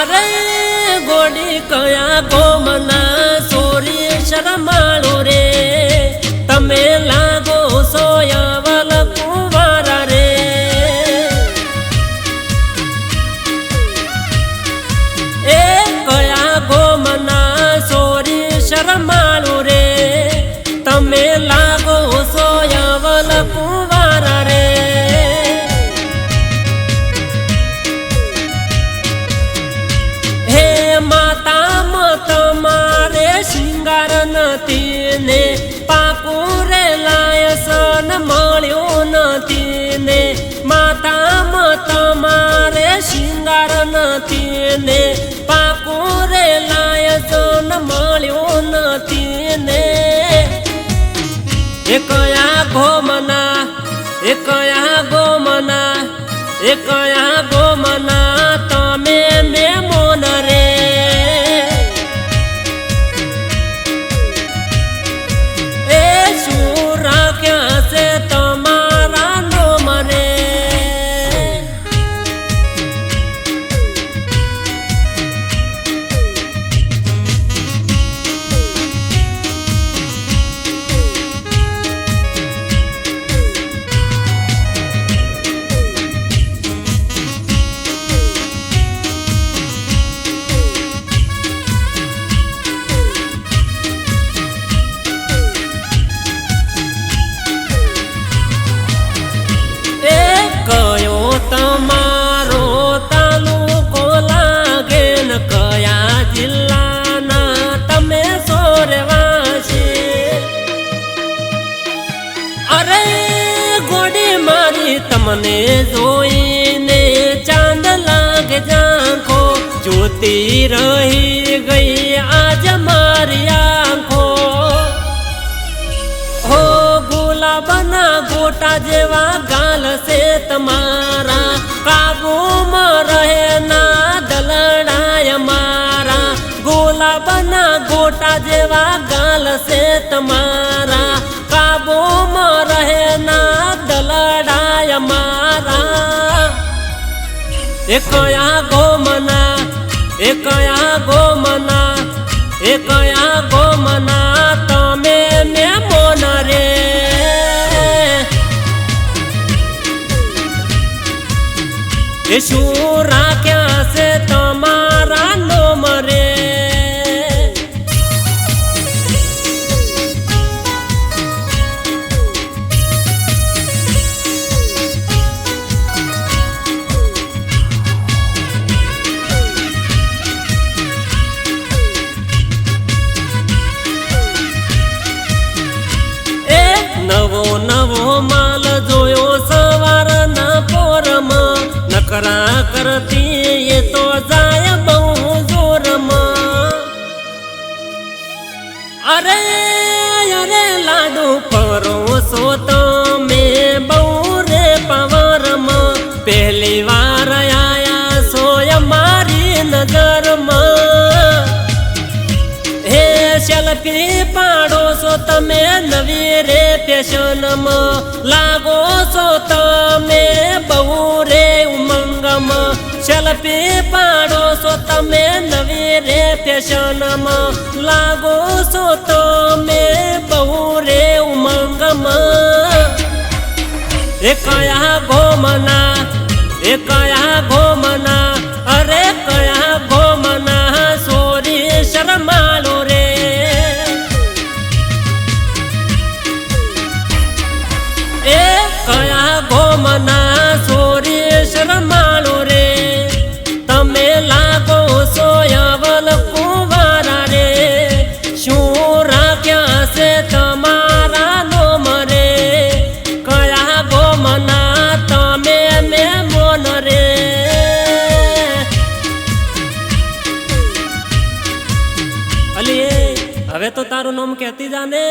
અરે ગોડી કયા ગોમના શિંગાર નથી ને, પાકું રે લાયસન મળ્યું નથી ને. માતા મત મારે શિંગાર નથી ને, પાકું રે લાયસન મળ્યું નથી ને. એ કયા ગોમના એ કયા ગોમના એ કયા ગોડી મારી તમને જોઈને ચાંદ લાગ જાંખો જોતી રહી ગઈ આજ મારી આંખો. હો ગુલાબના ગોટા જેવા ગાલ છે તમારા. કાબુમાં રહે ના દલડાય મારા. ગુલાબના ગોટા જેવા ગાલ છે તમારા. એ કયા ગોમના એ કયા ગોમના એ કયા ગોમના, તમે ને મોન રે. એ શું રાખ્યા છે? લાડુ પરોસો તમે? બહુ રે પવારમાં પહેલી વાર આયા સોય મારી નગરમાં. હે સેલ્ફી પાડો છો તમે નવી રે ફેશનમાં? લાગો છો તમે બહુ રે ઉમંગમાં? સેલ્ફી પાડો છો તમે નવી રે ફેશનમાં? લાગો છો તમે એ કયા ભોમના એ કયા ભોમના અરે કયા ભોમના સોરી શરમાલો રે. એ કયા ગોમના તો તારું નામ કહેતી જાને.